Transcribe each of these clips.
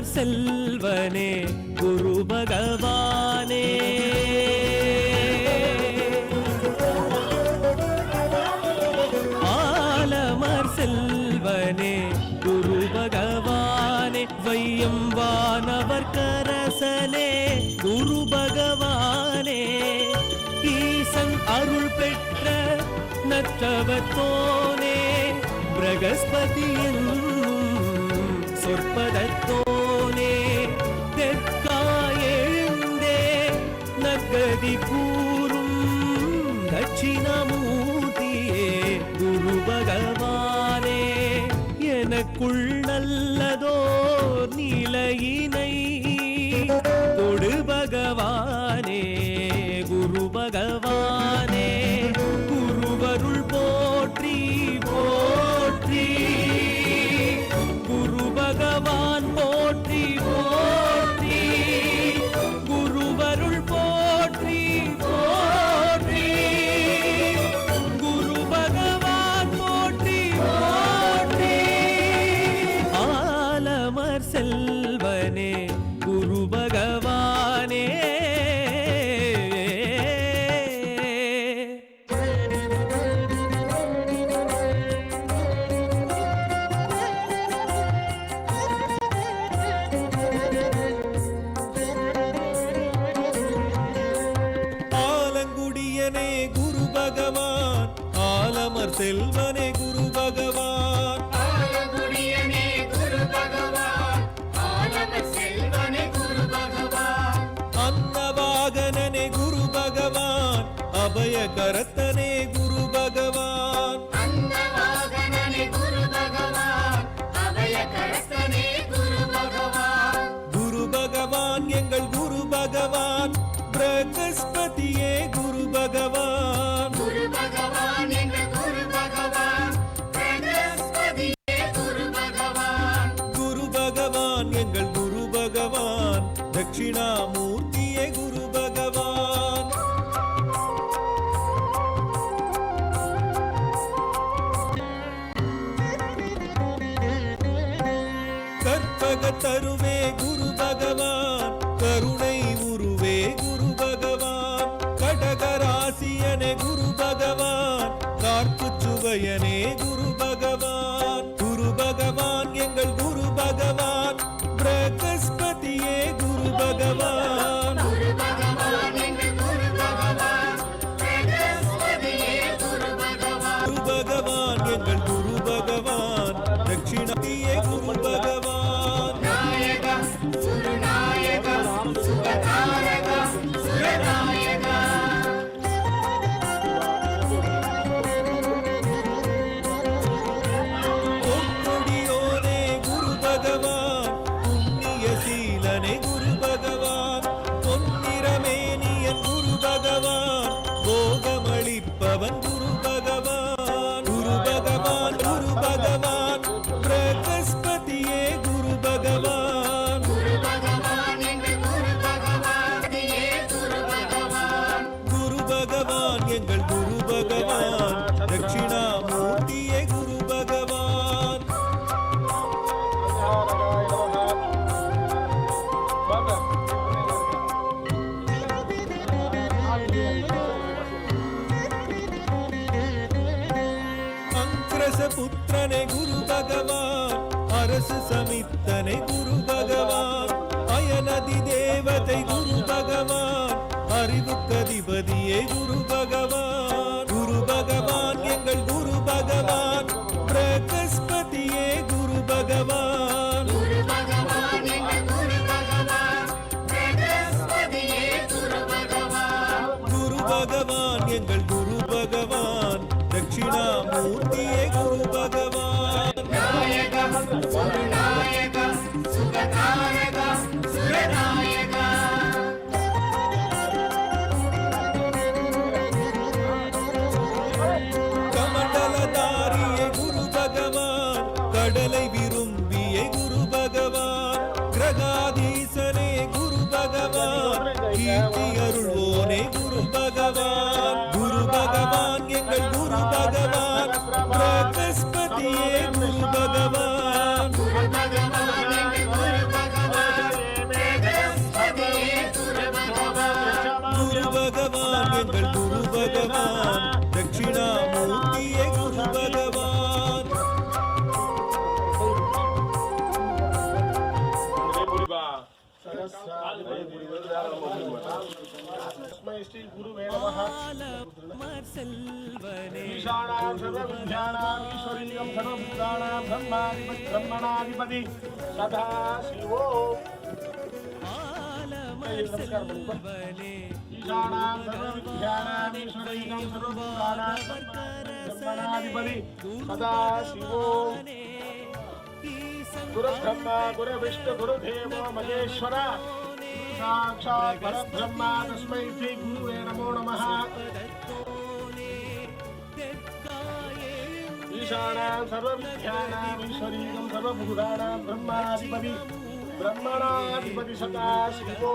ஆலமர் செல்வனே குரு பகவானே. ஆலமர் செல்வனே குரு பகவானே. வையம் வானவர் கரசனே குரு பகவானே. ஈசன் அருள் பெற்ற நற்றவத்தோனே பிரகஸ்பதி என்னும் நானே தெற்காயெழுந்தே நகதி கூறும் தட்சிணமூர்த்தியே குரு பகவானே எனக்குள் நல்லதோ நிலையினை கொடு பகவானே. செல்வனே குரு பகவான். ஆலங்குடியனே குரு பகவான். அபய கரத்தனே கற்பக தருவே குரு பகவான். கருணை உருவே குரு பகவான். கடகராசியனே குரு பகவான். கார்ப்பு சுவையனே குரு பகவான் எங்கள் குரு பகவான். தட்சிணாமூர்த்தியே குரு பகவான். அங்கிரச புத்திரனை குரு பகவான். அரசு சமித்தனை குரு பகவான். அயனதி தேவதை குரு பகவான். அறிவுக்கதிபதியே குரு பகவான். குரு பகவான் எங்கள் குரு பகவான். பிரகஸ்பதியே குரு பகவான். குரு பகவான் எங்கள் குரு भगवान गुरु भगवान எங்கள் குரு பகவான் பிரகஸ்பதியே குரு பகவான் குரு பகவான் எங்கள் குரு பகவான் गुरु ईशानां सर्वविद्यानाम् ईश्वरीयं सर्वभूतानां सदा शिवो। ईशानां सर्वविद्यानाम् ईश्वरीयं सर्वभूतानां ब्रह्मणाधिपति सदा शिवो। महेश्वरा। సాక్షాత్ పరబ్రహ్మ తస్మై శ్రీ గురువే నమో నమ ఈశానాం సర్వవిద్యానాం ఈశ్వరీకం సర్వభూతానాం బ్రహ్మాధిపతి బ్రహ్మణాధిపతి సదా శివో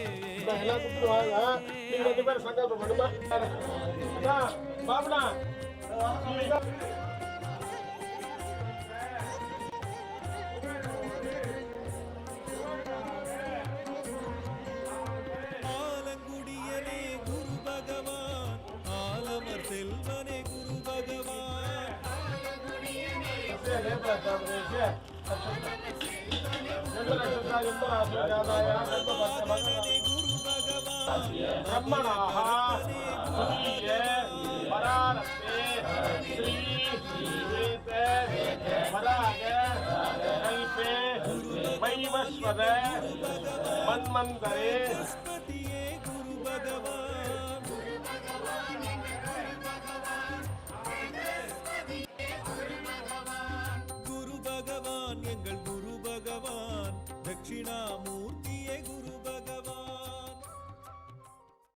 வேணும் தரும் போற்றி ஓம் ஸ்ரீம் ஹ்ரீம் க்ளீம் தட்சிணாமூர்த்தயே நமோ நமः ஆகாதராஜஸ்வாமினே நமோ நமः செல்வனே குரு வேற யாருமா பகவானே கல்சரிதா இந்த எல்லாம் கூப்பிடுவாங்க நீங்க ரெண்டு பேரும் சங்கல்பம் பண்ணுமா அண்ணா, பாபுண்ணா நீங்க ஆலங்குடியனே குரு பகவான் ஆலமர் செல்வனே குரு பகவான் மகனே குரு பகவான் ब्रह्मणा स्वकीय परारप्ते श्री वेद पराग कल्पे